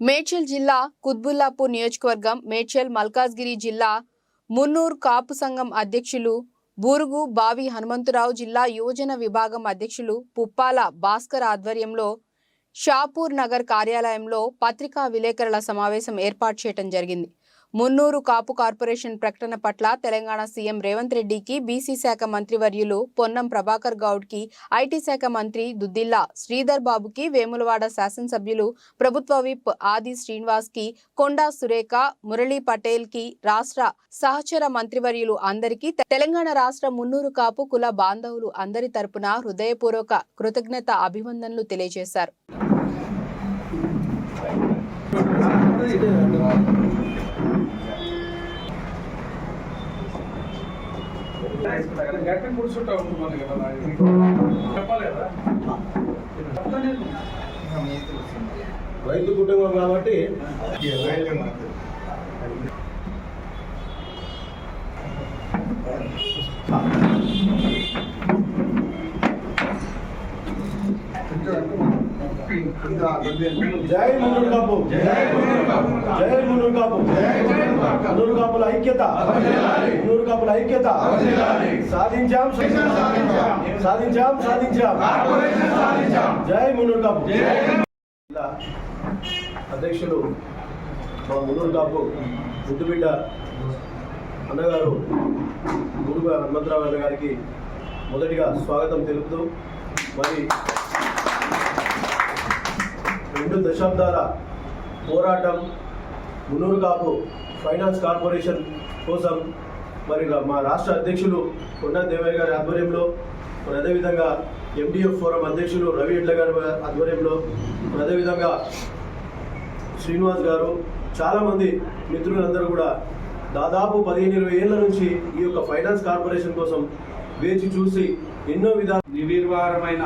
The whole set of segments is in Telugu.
మేడ్చల్ జిల్లా కుత్బుల్లాపూర్ నియోజకవర్గం మేడ్చల్ మల్కాజ్గిరి జిల్లా మున్నూర్ కాపు సంఘం అధ్యక్షులు బూరుగు బావి హనుమంతరావు జిల్లా యువజన విభాగం అధ్యక్షులు పుప్పాల భాస్కర్ ఆధ్వర్యంలో షాపూర్ నగర్ కార్యాలయంలో పత్రికా విలేకరుల సమావేశం ఏర్పాటు చేయడం జరిగింది. మున్నూరు కాపు కార్పొరేషన్ ప్రకటన పట్ల తెలంగాణ సీఎం రేవంత్ రెడ్డికి బీసీ శాఖ మంత్రివర్యులు పొన్నం ప్రభాకర్ గౌడ్కి ఐటీ శాఖ మంత్రి దుద్దిల్లా శ్రీధర్ బాబుకి వేములవాడ శాసనసభ్యులు ప్రభుత్వ విప్ ఆది శ్రీనివాస్కి కొండా సురేఖ మురళీ పటేల్కి రాష్ట్ర సహచర మంత్రివర్యులు అందరికీ తెలంగాణ రాష్ట్ర మున్నూరు కాపు కుల బాంధవులు అందరి తరపున హృదయపూర్వక కృతజ్ఞత అభివందనలు తెలియజేశారు. గట్టి కూర్చుంటా ఉంటుంది కదా. చెప్పలేదా రైతు కుటుంబం కాబట్టి జై కాపు జై మున్నూరు కాపు మున్నూరు కాపుల ఐక్యత. మున్నూరు కాపుల ఐక్యత. సాధించాం. సాధించాం. సాధించాం. జై మున్నూరు కాపు అధ్యక్షులు మా మున్నూరు కాపు ముద్దుబిడ్డ అన్నగారు గురుగా హనుమంతరావు అన్న గారికి మొదటిగా స్వాగతం తెలుపుతూ మరి రెండు దశాబ్దాల పోరాటం మునూరు కాపు ఫైనాన్స్ కార్పొరేషన్ కోసం మరి మా రాష్ట్ర అధ్యక్షులు కొండా దేవయ్య గారి ఆధ్వర్యంలో మరి అదేవిధంగా ఎండిఎఫ్ ఫోరం అధ్యక్షులు రవి ఎడ్ల గారి ఆధ్వర్యంలో మరి అదేవిధంగా శ్రీనివాస్ గారు చాలామంది మిత్రులందరూ కూడా దాదాపు పదిహేను ఇరవై ఏళ్ళ నుంచి ఈ యొక్క ఫైనాన్స్ కార్పొరేషన్ కోసం వేచి చూసి ఎన్నో విధాలు నిర్వీర్వారమైన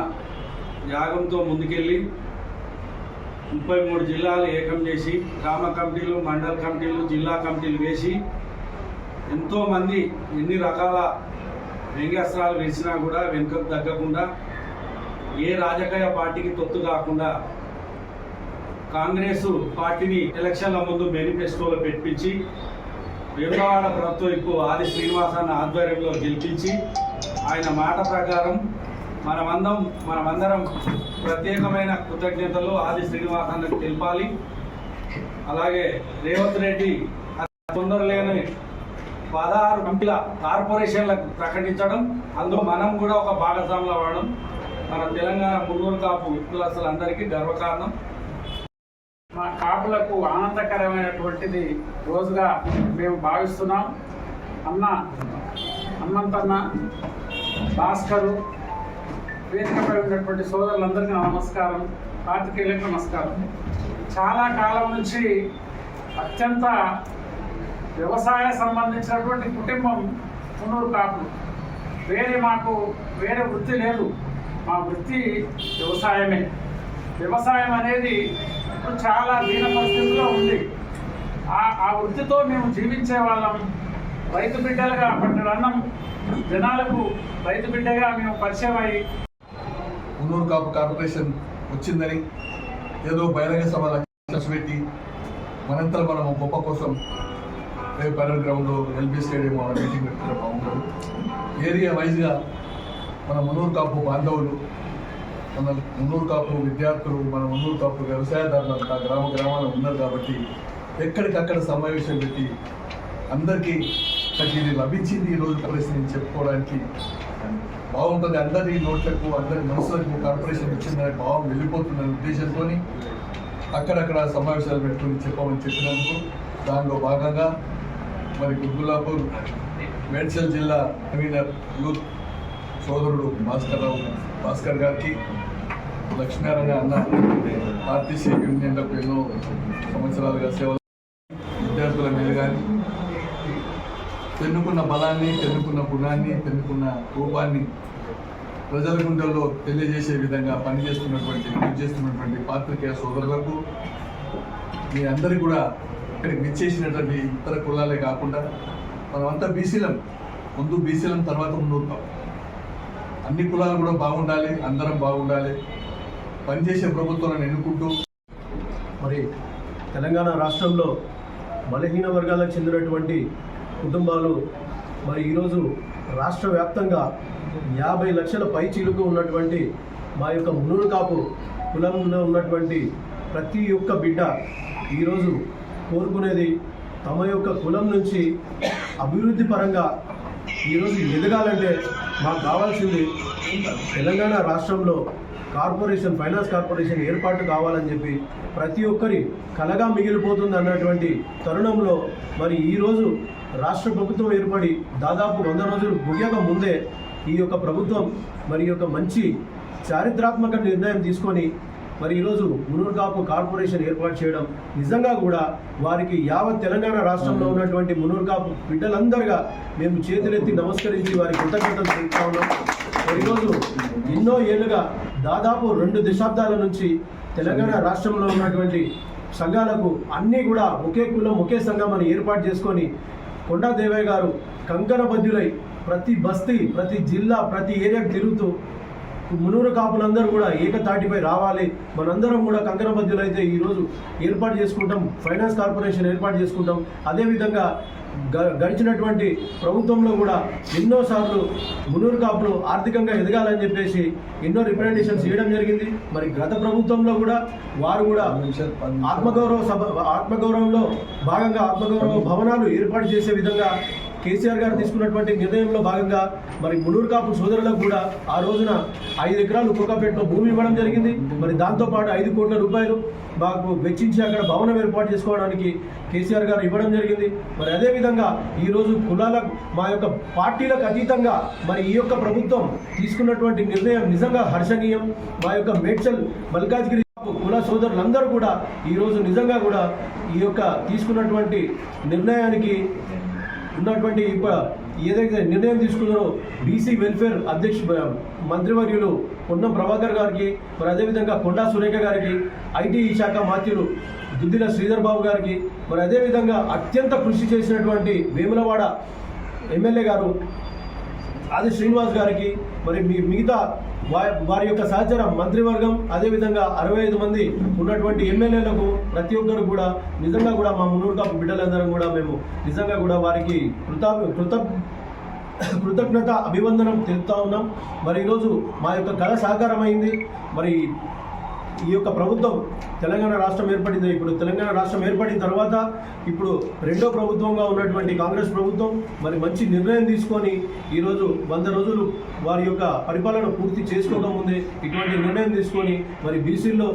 యాగంతో ముందుకెళ్ళి ముప్పై మూడు జిల్లాలు ఏకం చేసి గ్రామ కమిటీలు మండల కమిటీలు జిల్లా కమిటీలు వేసి ఎంతోమంది ఎన్ని రకాల వ్యంగ్యాస్త్రాలు వేసినా కూడా వెనుకకు తగ్గకుండా ఏ రాజకీయ పార్టీకి తొత్తు కాకుండా కాంగ్రెస్ పార్టీని ఎలక్షన్ల ముందు మేనిఫెస్టోలో పెట్టించి వేములవాడ ప్రభుత్వం ఇప్పుడు ఆది శ్రీనివాసాన్ని ఆధ్వర్యంలో గెలిపించి ఆయన మాట ప్రకారం మనమందం మనమందరం ప్రత్యేకమైన కృతజ్ఞతలు ఆది శ్రీనివాసానికి తెలిపాలి. అలాగే రేవంత్ రెడ్డి తొందరలేని పదహారు కంపెల కార్పొరేషన్లకు ప్రకటించడం అందులో మనం కూడా ఒక భాగస్వాములు అవ్వడం మన తెలంగాణ మున్నూరు కాపు విప్లసులందరికీ గర్వకారణం. మా కాపులకు ఆనందకరమైనటువంటిది రోజుగా మేము భావిస్తున్నాం. అన్న హనుమంతన్న భాస్కరు వేదికపై ఉన్నటువంటి సోదరులందరికీ నమస్కారం పాత్రికేయులకు నమస్కారం. చాలా కాలం నుంచి అత్యంత వ్యవసాయ సంబంధించినటువంటి కుటుంబం మున్నూరు కాపులు వేరే మాకు వేరే వృత్తి లేదు. మా వృత్తి వ్యవసాయమే. వ్యవసాయం అనేది ఇప్పుడు చాలా దీన పరిస్థితిలో ఉంది. ఆ ఆ వృత్తితో మేము జీవించే వాళ్ళం. రైతు బిడ్డలుగా పట్టిన అన్నం. జనాలకు రైతు బిడ్డగా మేము పరిచయం అయ్యి మున్నూరు కాపు కార్పొరేషన్ వచ్చిందని ఏదో బహిరంగ సభ లక్ష్యం పెట్టి మనంతా మనం గొప్ప కోసం రేపు పైరల్ గ్రౌండ్లో ఎల్బీ స్టేడియం ఆ మీటింగ్ పెట్టడం బాగుంటుంది. ఏరియా వైజ్గా మన మున్నూరు కాపు బాంధవులు మన మున్నూరు కాపు విద్యార్థులు మన మున్నూరు కాపు వ్యవసాయదారులు అంతా గ్రామ గ్రామాలు ఉన్నారు కాబట్టి ఎక్కడికక్కడ సమావేశం పెట్టి అందరికీ నాకు లభించింది ఈ రోజు పరిస్థితి చెప్పుకోవడానికి బాగుంటుంది. అందరి నోట్లకు అందరి మనసులకు కార్పొరేషన్ ఇచ్చిందనే భావం వెళ్ళిపోతుందనే ఉద్దేశంతో అక్కడక్కడ సమావేశాలు పెట్టుకుని చెప్పమని చెప్పినందుకు దానిలో భాగంగా మరి గుర్గులాపూర్ మేడ్చల్ జిల్లా కన్వీనర్ యూత్ సోదరుడు భాస్కర్ రావు భాస్కర్ గారికి లక్ష్మీనారాయణ అన్న ఆర్టీసీ యూనియన్లకు ఎన్నో సంవత్సరాలుగా సేవలు విద్యార్థుల మీద కానీ తెన్నుకున్న బలాన్ని తెన్నుకున్న గుణాన్ని తెన్నుకున్న రూపాన్ని ప్రజల గుండెల్లో తెలియజేసే విధంగా పనిచేస్తున్నటువంటి కృషి చేస్తున్నటువంటి పాత్రికేయ సోదరులకు మీ అందరికీ కూడా ఇక్కడికి విచ్చేసినటువంటి ఇతర కులాలే కాకుండా మనమంతా బీసీలం. ముందు బీసీలం తర్వాత ముందు అన్ని కులాలు కూడా బాగుండాలి అందరం బాగుండాలి. పనిచేసే ప్రభుత్వాలను ఎన్నుకుంటూ మరి తెలంగాణ రాష్ట్రంలో బలహీన వర్గాలకు చెందినటువంటి కుటుంబాలు. మరి ఈరోజు రాష్ట్ర వ్యాప్తంగా యాభై లక్షల పై చిలుకు ఉన్నటువంటి మా యొక్క మునుడు కాపు కులంలో ఉన్నటువంటి ప్రతి ఒక్క బిడ్డ ఈరోజు కోరుకునేది తమ యొక్క కులం నుంచి అభివృద్ధి పరంగా ఈరోజు ఎదగాలంటే మాకు కావాల్సింది తెలంగాణ రాష్ట్రంలో కార్పొరేషన్ ఫైనాన్స్ కార్పొరేషన్ ఏర్పాటు కావాలని చెప్పి ప్రతి ఒక్కరి కలగా మిగిలిపోతుంది అన్నటువంటి తరుణంలో మరి ఈరోజు రాష్ట్ర ప్రభుత్వం ఏర్పడి దాదాపు వంద రోజులు ముగియక ముందే ఈ యొక్క ప్రభుత్వం మరి యొక్క మంచి చారిత్రాత్మక నిర్ణయం తీసుకొని మరి ఈరోజు మునూరు కాపు కార్పొరేషన్ ఏర్పాటు చేయడం నిజంగా కూడా వారికి యావత్ తెలంగాణ రాష్ట్రంలో ఉన్నటువంటి మునూరు కాపు బిడ్డలందరిగా మేము చేతులెత్తి నమస్కరించి వారి కృతజ్ఞతలు తెలుపుతా ఉన్నాం. మరి ఈరోజు ఎన్నో ఏళ్ళుగా దాదాపు రెండు దశాబ్దాల నుంచి తెలంగాణ రాష్ట్రంలో ఉన్నటువంటి సంఘాలకు అన్నీ కూడా ఒకే కులం ఒకే సంఘం అని ఏర్పాటు చేసుకొని కొండా దేవయ్య గారు కంకణబద్దులై ప్రతి బస్తీ ప్రతి జిల్లా ప్రతి ఏరియాకు తిరుగుతూ మునూరు కాపులందరూ కూడా ఏకతాటిపై రావాలి. మనందరం కూడా కంకణబద్దులైతే ఈరోజు ఏర్పాటు చేసుకుంటాం ఫైనాన్స్ కార్పొరేషన్ ఏర్పాటు చేసుకుంటాం. అదేవిధంగా గడిచినటువంటి ప్రభుత్వంలో కూడా ఎన్నోసార్లు మునూరు కాపులు ఆర్థికంగా ఎదగాలని చెప్పేసి ఎన్నో రిప్రజెంటేషన్స్ చేయడం జరిగింది. మరి గత ప్రభుత్వంలో కూడా వారు కూడా ఆత్మగౌరవ సభ ఆత్మగౌరవంలో భాగంగా ఆత్మగౌరవ భవనాలు ఏర్పాటు చేసే విధంగా కేసీఆర్ గారు తీసుకున్నటువంటి నిర్ణయంలో భాగంగా మరి మునూరు కాపు సోదరులకు కూడా ఆ రోజున ఐదు ఎకరాలు కుక్కపేటలో భూమి ఇవ్వడం జరిగింది. మరి దాంతోపాటు ఐదు కోట్ల రూపాయలు మాకు వెచ్చించి అక్కడ భవనం ఏర్పాటు చేసుకోవడానికి కేసీఆర్ గారు ఇవ్వడం జరిగింది. మరి అదేవిధంగా ఈరోజు కులాల మా యొక్క పార్టీలకు అతీతంగా మరి ఈ యొక్క ప్రభుత్వం తీసుకున్నటువంటి నిర్ణయం నిజంగా హర్షణీయం. మా యొక్క మేడ్చల్ మల్కాజ్గిరి కుల సోదరులందరూ కూడా ఈరోజు నిజంగా కూడా ఈ యొక్క తీసుకున్నటువంటి నిర్ణయానికి ఉన్నటువంటి ఏదైతే నిర్ణయం తీసుకున్నారో బీసీ వెల్ఫేర్ అధ్యక్ష మంత్రివర్యులు పొన్నం ప్రభాకర్ గారికి మరి అదేవిధంగా కొండా సురేఖ గారికి ఐటీ శాఖ మాత్యులు దుద్దిల శ్రీధర్ బాబు గారికి మరి అదేవిధంగా అత్యంత కృషి చేసినటువంటి వేములవాడ ఎమ్మెల్యే గారు ఆది శ్రీనివాస్ గారికి మరి మీ మిగతా వారి యొక్క సహచర మంత్రివర్గం అదేవిధంగా అరవై ఐదు మంది ఉన్నటువంటి ఎమ్మెల్యేలకు ప్రతి ఒక్కరు కూడా నిజంగా కూడా మా మున్నూరు కాపు బిడ్డలందరం కూడా మేము నిజంగా కూడా వారికి కృత కృత కృతజ్ఞత అభివందనం తెలుపుతా ఉన్నాం. మరి ఈరోజు మా యొక్క కళ సాకారమైంది. మరి ఈ యొక్క ప్రభుత్వం తెలంగాణ రాష్ట్రం ఏర్పడింది. ఇప్పుడు తెలంగాణ రాష్ట్రం ఏర్పడిన తర్వాత ఇప్పుడు రెండో ప్రభుత్వంగా ఉన్నటువంటి కాంగ్రెస్ ప్రభుత్వం మరి మంచి నిర్ణయం తీసుకొని ఈరోజు వంద రోజులు వారి యొక్క పరిపాలన పూర్తి చేసుకోకముందే ఇటువంటి నిర్ణయం తీసుకొని మరి బీసీల్లో